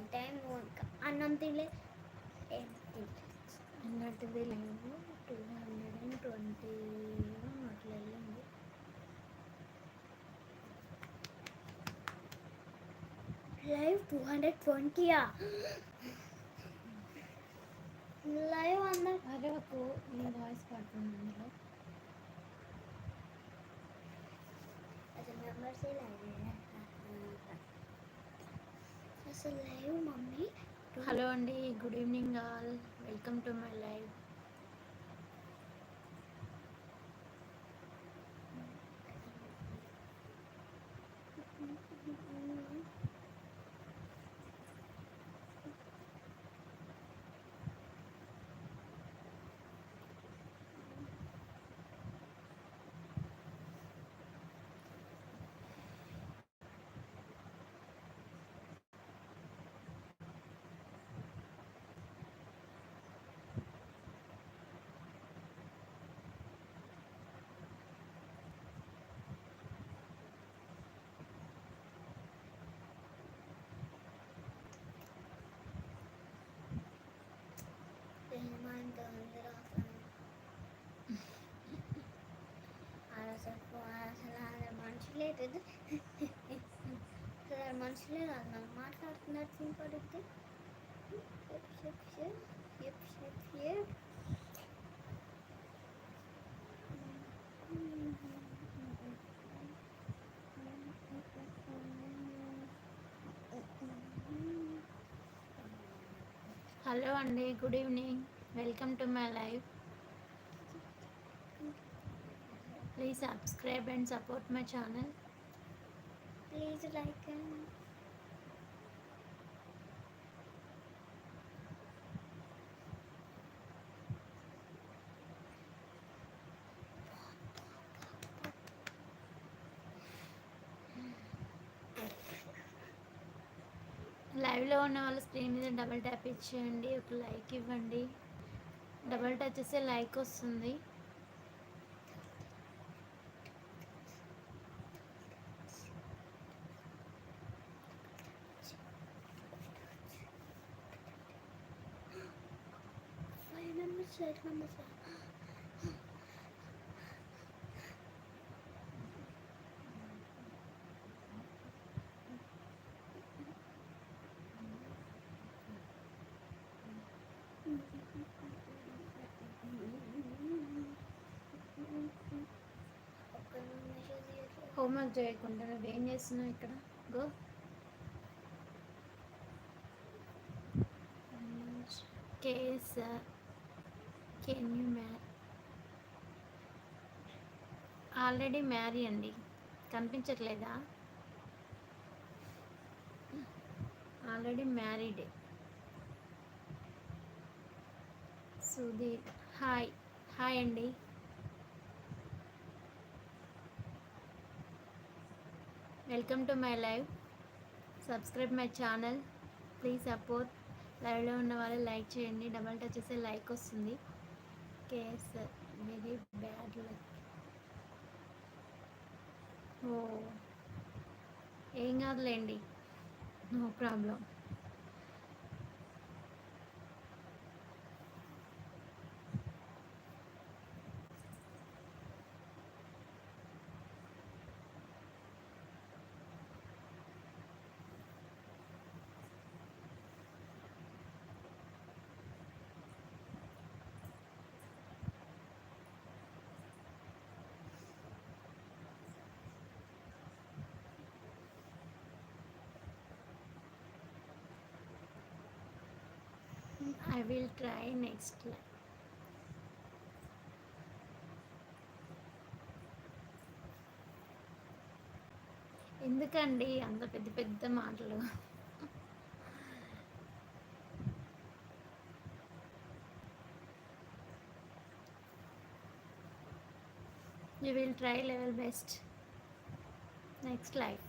One time అన్నం తినలే ఏం తినలే అన్నట్టుది లేవు. టూ హండ్రెడ్ అండ్ ట్వంటీ అట్లా వెళ్ళింది లైవ్ టూ హండ్రెడ్ ట్వంటీయా? లైవ్ అందరు అదే ఒక నీ వాయిస్ పడుతుంది అందులో అసలు మెంబర్స్ అసలు లైవ్ మమ్మీ హలో అండి good evening all. Welcome to my live. మనుషులే లేదు మనుషులే కాదు మనం మాట్లాడుతున్నట్టు వినపడుద్ది. ఎప్. హలో అండి good evening. Welcome to my life. Please subscribe and support my channel. Please like లైవ్లో ఉన్న వాళ్ళ స్క్రీన్ మీద డబల్ ట్యాప్ ఇచ్చేయండి ఒక లైక్ ఇవ్వండి. డబల్ టచ్ చేస్తే లైక్ వస్తుంది. ఫైవ్ హోంవర్క్ చేయకుండా ఏం చేస్తున్నావు ఇక్కడ? Go. Case can you marry already marry అండి. కనిపించట్లేదా? Already married Sudheer hi hi అండి. Welcome to my live. Subscribe my channel. Please support. లైవ్లో ఉన్న వాళ్ళు లైక్ చేయండి. డబల్ టచ్ చేస్తే లైక్ వస్తుంది. కేస్ వెరీ బ్యాడ్ లక్ ఓ ఏం కాదులేండి. No problem. I will try next live ఎందుకండి అంత పెద్ద పెద్ద మాటలు? You will try level best next life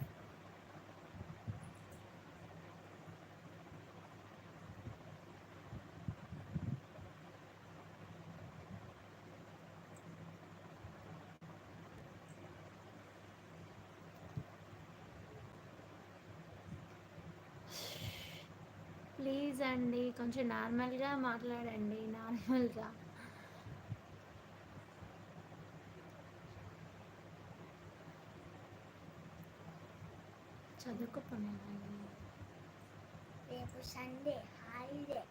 please అండి కొంచెం నార్మల్గా మాట్లాడండి నార్మల్గా. చదువుకోపోయినానండి రేపు సండే హాలిడే.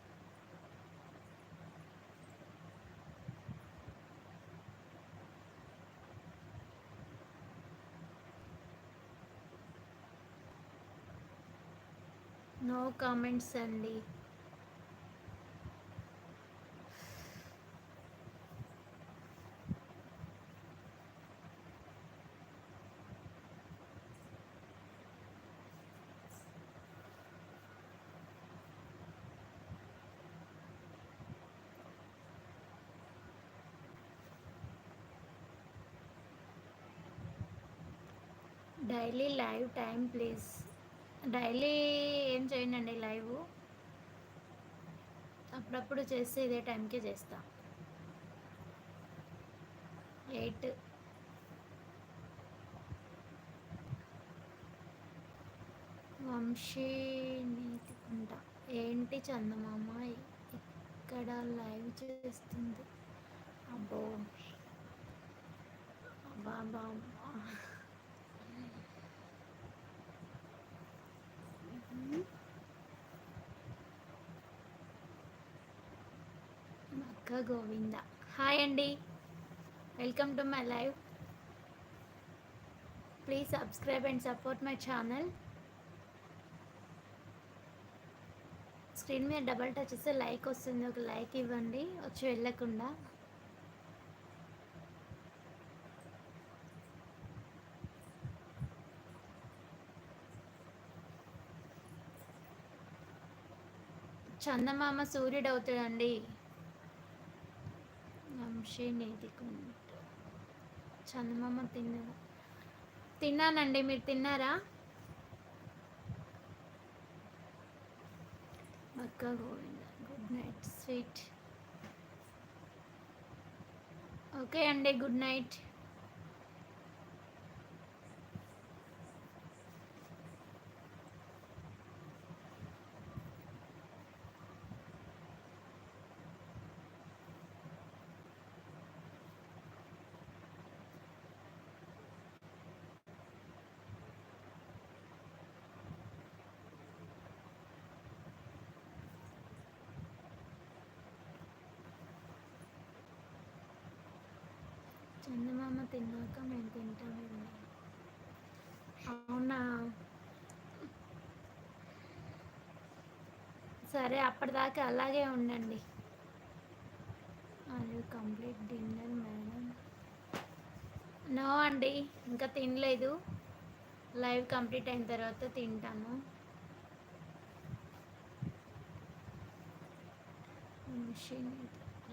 నో కామెంట్స్ అండి. Daily live time please daily ఏం చేయనండి లైవ్. అప్పుడప్పుడు చేస్తే ఇదే టైంకే చేస్తా. ఎయిట్. వంశీ నీతికుంట. ఏంటి చందమామ? ఇక్కడ లైవ్ చేస్తుంది. అబ్బో. అబ్బా అబ్బా గోవింద. హాయ్ అండి. Welcome to my live. Please subscribe and support my channel. Screen మీద డబల్ టచ్ చేస్తే లైక్ వస్తుంది. ఒక లైక్ ఇవ్వండి. వచ్చి వెళ్ళకుండా. చందమామ సూర్యుడు అవుతాడండి. వంశీ చందమామ తిన్నారా తిన్నానండి మీరు తిన్నారా? అక్క Govinda good night sweet. Okay అండి గుడ్ నైట్ చందమామ తిన్నాక మేము తింటామండి అవునా సరే అప్పటిదాకా అలాగే ఉండండి. అది కంప్లీట్ డిన్నర్ మేడం నో అండి ఇంకా తినలేదు. లైవ్ కంప్లీట్ అయిన తర్వాత తింటాను.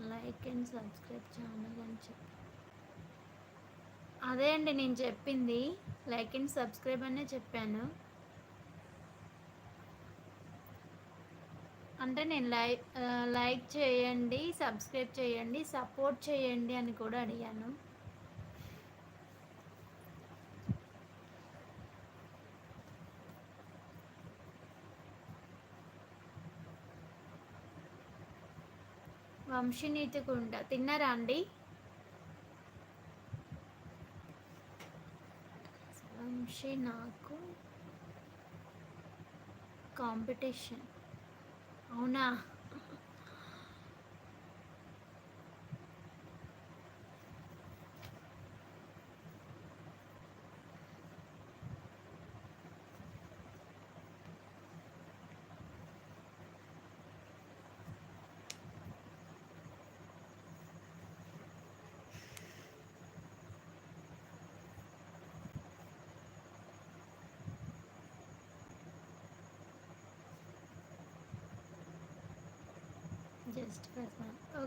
లైక్ అండ్ సబ్స్క్రైబ్ ఛానల్ అని చెప్పి. అదే అండి నేను చెప్పింది లైక్ అండ్ సబ్స్క్రైబ్ అనే చెప్పాను. అంటే నేను లైక్ లైక్ చేయండి సబ్స్క్రైబ్ చేయండి సపోర్ట్ చేయండి అని కూడా అడిగాను. వంశీనీతికుంట తిన్నారా అండి? వంశీ నాకు కాంపిటీషన్. అవునా?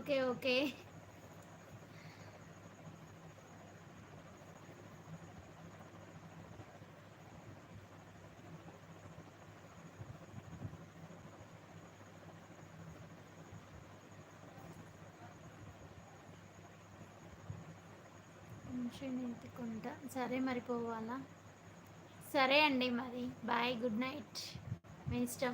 Okay okay. ఫంక్షన్ ఎత్తుకుంటా సరే మరి పోవాలా? సరే అండి మరి. Bye good night. మీ ఇష్టం.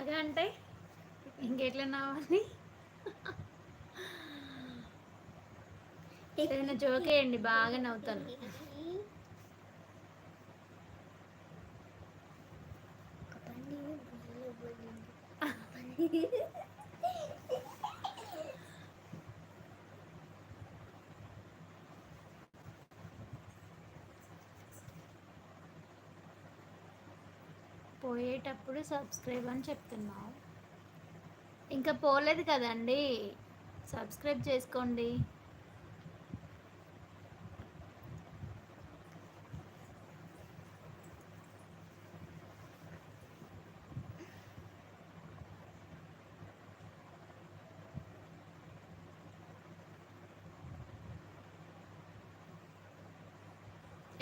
బాగా అంటే ఇంకెట్లా నవ్వాలి ఏదైనా జోకేయండి బాగా నవ్వుతాను. పోయేటప్పుడు సబ్స్క్రైబ్ అని చెప్తున్నావు? ఇంకా పోలేదు కదండి. సబ్స్క్రైబ్ చేసుకోండి.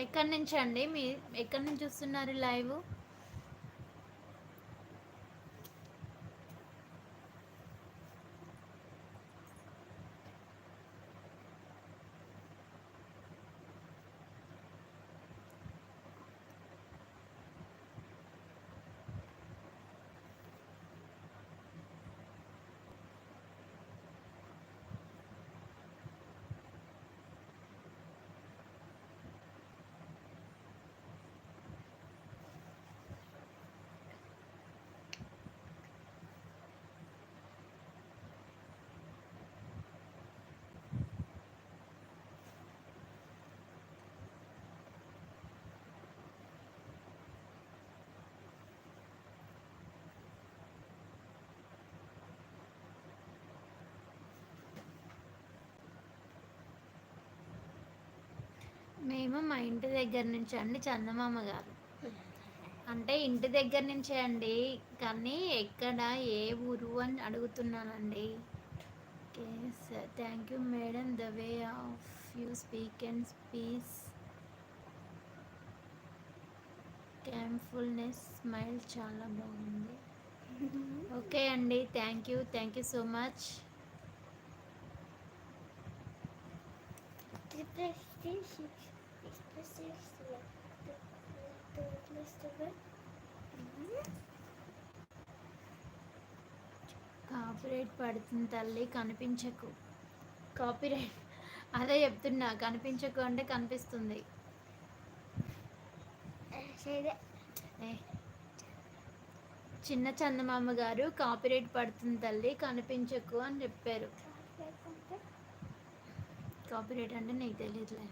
ఎక్కడి నుంచి అండి మీ ఎక్కడి నుంచి చూస్తున్నారు లైవ్? ఏమో మా ఇంటి దగ్గర నుంచి అండి చందమామ గారు. అంటే ఇంటి దగ్గర నుంచే అండి. కానీ ఎక్కడ ఏ ఊరు అని అడుగుతున్నానండి. Okay sir thank you madam the way of you speak and స్పీస్ క్యాంఫుల్నెస్ స్మైల్ చాలా బాగుంది. ఓకే అండి. Thank you thank you so much copyright పడుతుంది తల్లి కనిపించకు. కాపీరైట్. అదే చెప్తున్నా కనిపించకు అంటే కనిపిస్తుంది. చిన్న చందమామ గారు కాపీరైట్ పడుతుంది తల్లి కనిపించకు అని చెప్పారు. కాపీరైట్ అంటే నీకు తెలియదులే.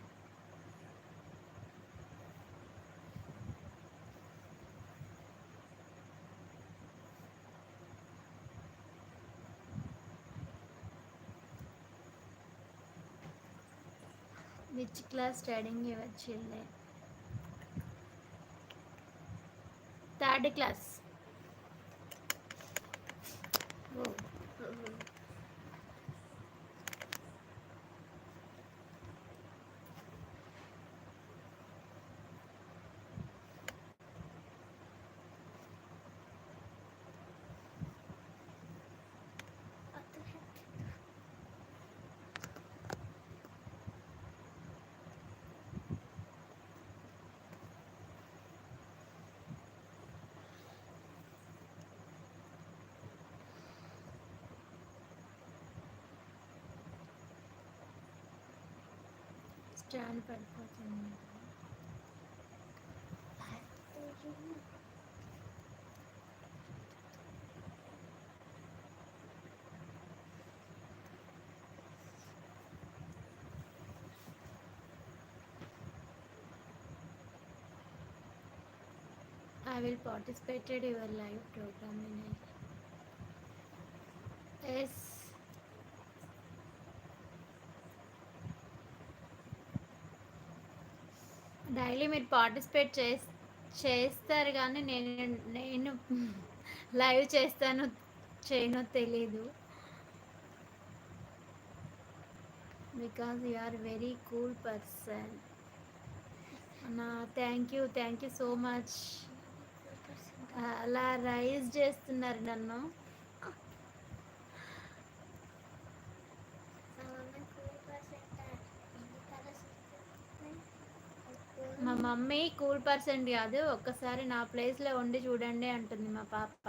ఫస్ట్ క్లాస్ స్టడింగ్ వచ్చింది. Third class. ఓ. స్టాండ్ పడిపోతుంది I will participate in your live program in Yes. Daily మీరు పార్టిసిపేట్ చే చేస్తారు కానీ నేను నేను లైవ్ చేస్తానో చేయనో తెలీదు. Because you are very cool person. నా thank you thank you so much. అలా రైజ్ చేస్తున్నారు నన్ను. మా మమ్మీ కూల్ పర్సెంట్ కాదు ఒక్కసారి నా ప్లేస్లో ఉండి చూడండి అంటుంది మా పాప.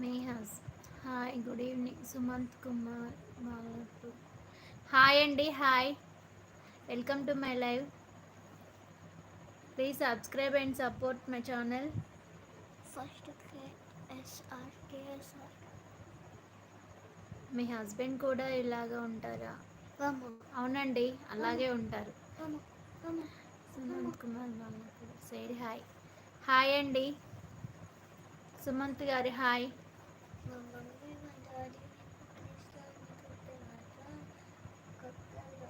మీ has hi good evening Sumanth Kumar Malapur hi అండి hi welcome to my live please subscribe and support my channel first me husband కూడా ఇలాగా ఉంటారా? అవునండి అలాగే ఉంటారు. Sumanth Kumar Malapur side hi hi అండి సుమంత్ గారి హాయ్ మా మమ్మీ మా డాడీ తీసుకొని మాత్రం కొత్తలో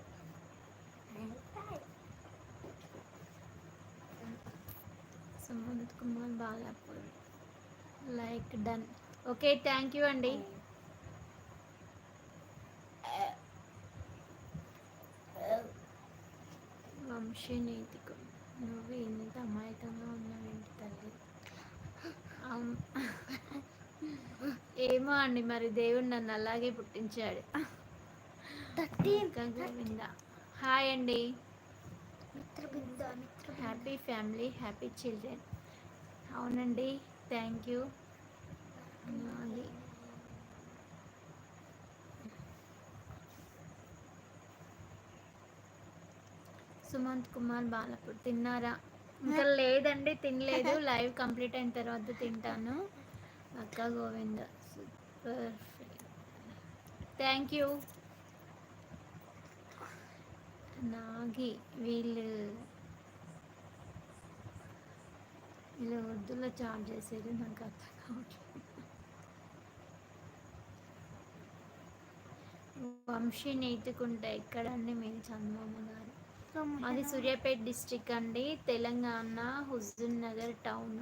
Sumanth Kumar Balapur like done okay thank you అండి వంశీ నీతికం నువ్వు ఇంత అమాయకంగా ఉన్నావేంటి తల్లి? ఏమో అండి మరి దేవుడు నన్ను అలాగే పుట్టించాడు. హాయ్ అండి Mitra happy family happy children. అవునండి థ్యాంక్ యూ. సుమంత్ కుమార్ బాలపూర్ తిన్నారా? ఇంకా లేదండి తినలేదు. లైవ్ కంప్లీట్ అయిన తర్వాత తింటాను. అక్క Govinda super thank you. Nagi వీళ్ళు వీళ్ళు ఉర్దూలో చార్జ్ చేసేది నాకు అర్థం కావట్లేదు. వంశీ నీతికుంట ఎక్కడండి మీరు చంద్రబాబు గారు? మాది సూర్యాపేట డిస్టిక్ అండి తెలంగాణ హుజూర్ నగర్ టౌన్.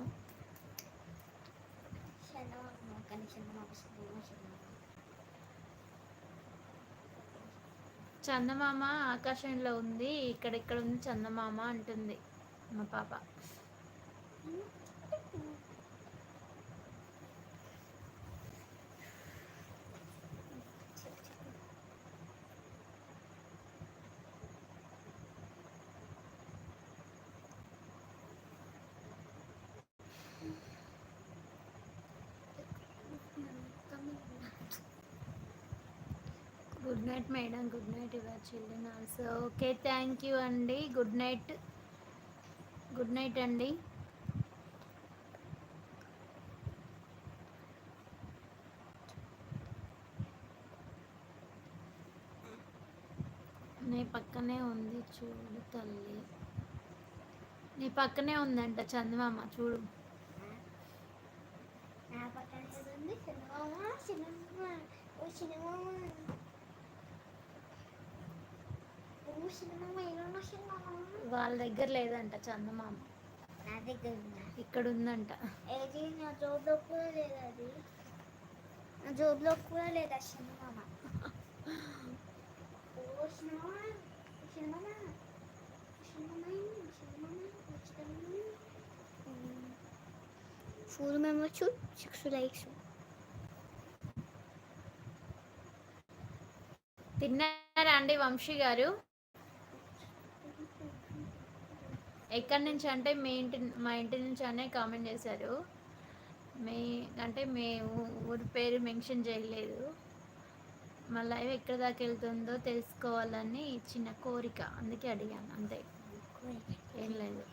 చందమామ ఆకాశంలో ఉంది ఇక్కడ ఇక్కడ ఉంది చందమామ అంటుంది మా పాప. Good night madam good night your children also okay thank you అండి గుడ్ నైట్ గుడ్ నైట్ అండి నీ పక్కనే ఉంది చూడు తల్లి. నీ పక్కనే ఉందంట చందమామ చూడు. వాళ్ళ దగ్గర లేదంట చందమామ. నా దగ్గర ఇక్కడ ఉందంట. ఏది? నా జోబులో కూడా లేదు అది? నా జోబులో కూడా లేదు ఆ చిన్నమామ ఓ చిన్నమామ ఓ చిన్నమామ చిన్నమామ ఫోర్ మెంబర్స్ సిక్స్ లైక్స్ తిన్నారా అండి వంశీ గారు. ఎక్కడి నుంచి అంటే మీ ఇంటి మా ఇంటి నుంచి అనే కామెంట్ చేశారు. మీ అంటే మీ ఊరి పేరు మెన్షన్ చేయలేదు. మా లైవ్ ఎక్కడ దాకా వెళ్తుందో తెలుసుకోవాలని చిన్న కోరిక. అందుకే అడిగాను అంతే. ఏం లేదు.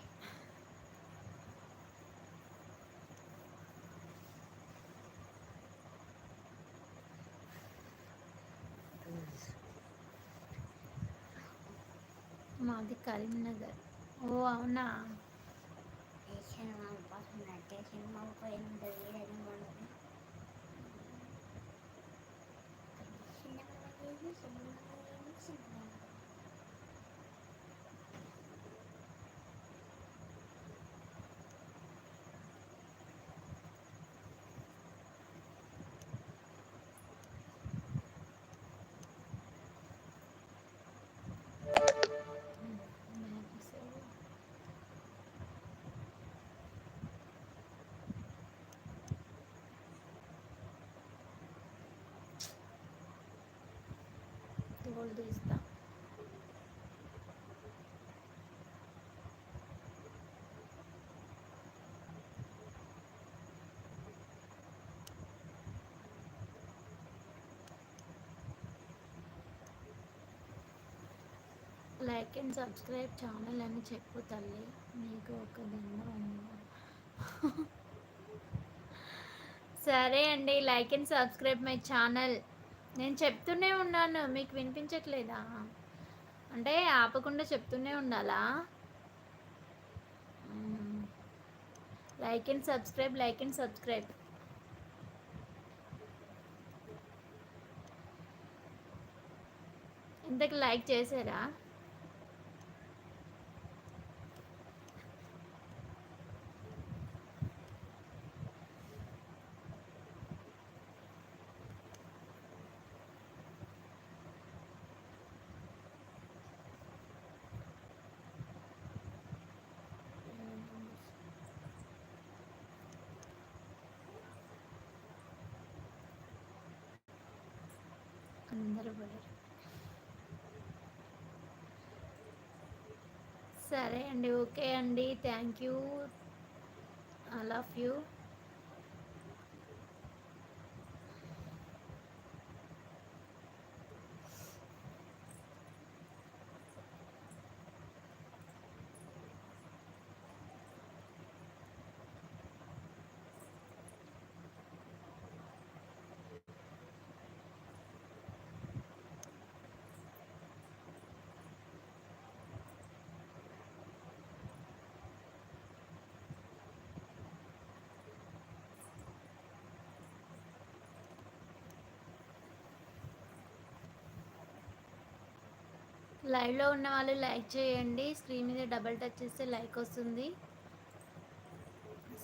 మాది కరీంనగర్. ఓ అవునా? Thank you so much. ముందు ఇస్తా. లైక్ అండ్ సబ్స్క్రైబ్ ఛానల్ అని చెప్పు తల్లి. నీకు ఒక దండం సరే అండి. Like and subscribe my channel నేను చెప్తూనే ఉన్నాను. మీకు వినిపించట్లేదా? అంటే ఆపకుండా చెప్తూనే ఉండాలా? Like and subscribe like and subscribe ఇంతకు లైక్ చేశారా అండి ఓకే అండి thank you I love you లైవ్లో ఉన్న వాళ్ళు లైక్ చేయండి. స్క్రీన్ మీద డబల్ టచ్ చేస్తే లైక్ వస్తుంది.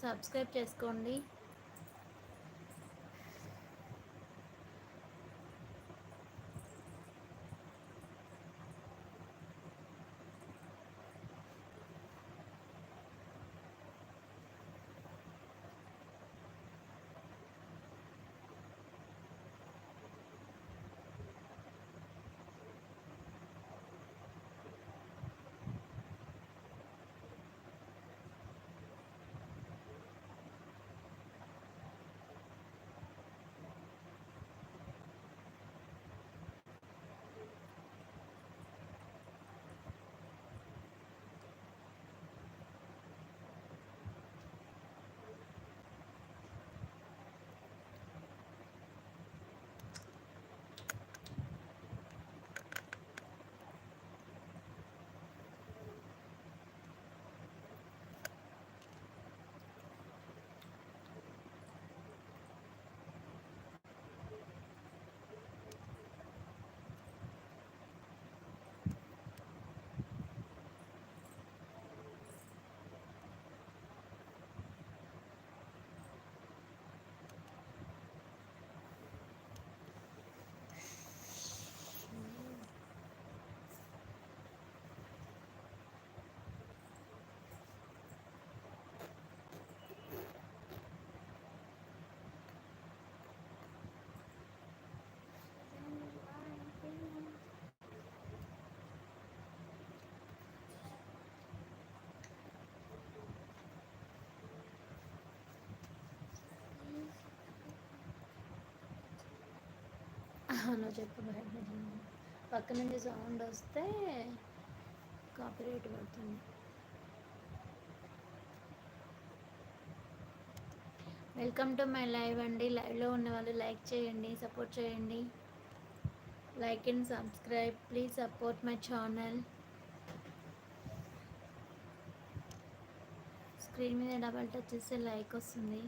సబ్స్క్రైబ్ చేసుకోండి. నువ్వు చెప్పు పక్క నుంచి సౌండ్ వస్తే కాపీరైట్ పడుతుంది. వెల్కమ్ టు మై లైవ్ అండి. లైవ్లో ఉన్న వాళ్ళు లైక్ చేయండి సపోర్ట్ చేయండి. Like and subscribe. Please support my channel. Screen మీద డబల్ టచ్ చేస్తే లైక్ వస్తుంది.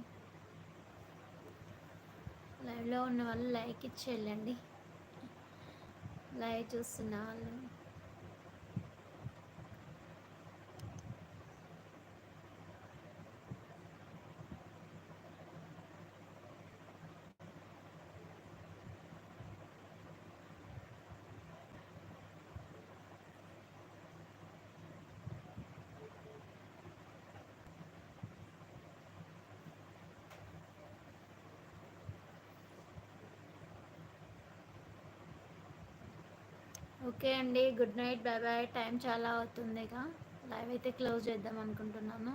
లైవ్లో ఉన్న వాళ్ళు లైక్ ఇచ్చి వెళ్ళండి. లైవ్ చూస్తున్న వాళ్ళు ఓకే అండి. Good night. Bye bye. Time చాలా అవుతుంది ఇక లైవ్ అయితే క్లోజ్ చేద్దాం అనుకుంటున్నాను.